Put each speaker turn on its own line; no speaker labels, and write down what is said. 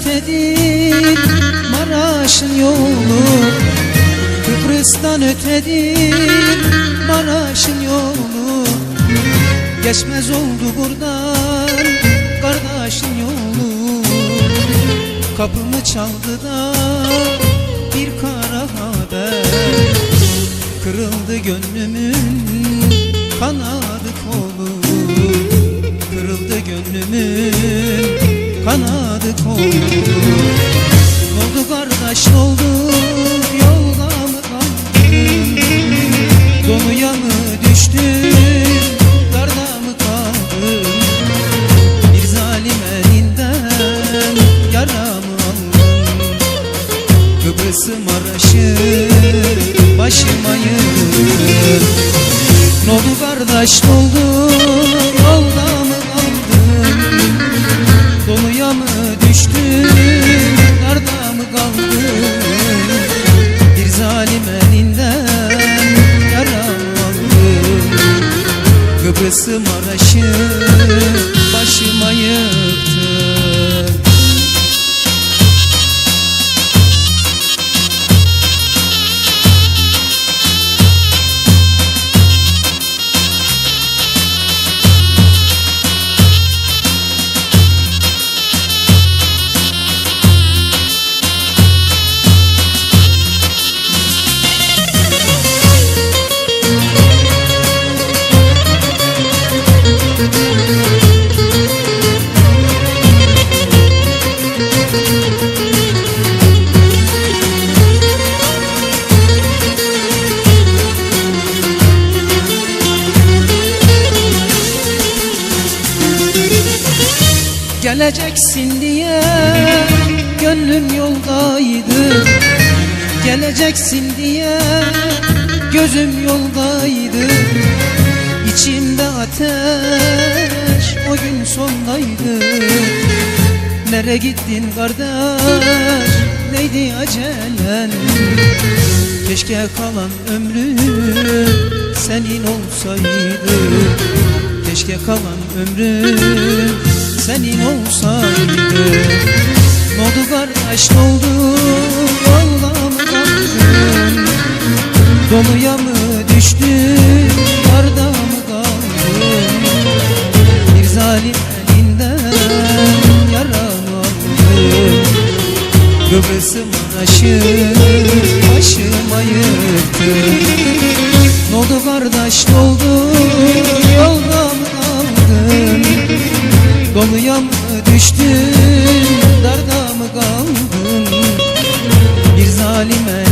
Ötedir Maraş'ın yolu. Kıbrıs'tan ötedir Maraş'ın yolu. Geçmez oldu buradan Kardeşin yolu. Kapımı çaldı da Bir kara haber Kırıldı gönlümün Kanadı oldu kardeş ne oldu Yolda mı kaldın? Donuya mı düştün Darda mı kaldın? Bir zalim elinden Yara mı aldın? Kıbrıs'ı Maraş'ı Başıma Ne oldu kardeş ne Geleceksin diye gönlüm yoldaydı. Geleceksin diye gözüm yoldaydı. İçimde ateş o gün sondaydı. Nere gittin kardeş? Neydi acelen? Keşke kalan ömrüm senin olsaydı. Keşke kalan ömrüm senin olsaydı Ne oldu kardeş oldu kaldın Doluya mı düştün yarda mı kaldın? Bir zalim elinden yara mı aldın? Kıbrıs'ı Maraş'ı başıma yıktın Ne oldu kardeş oldu Doluya mı düştün darda mı kaldın? Bir zalim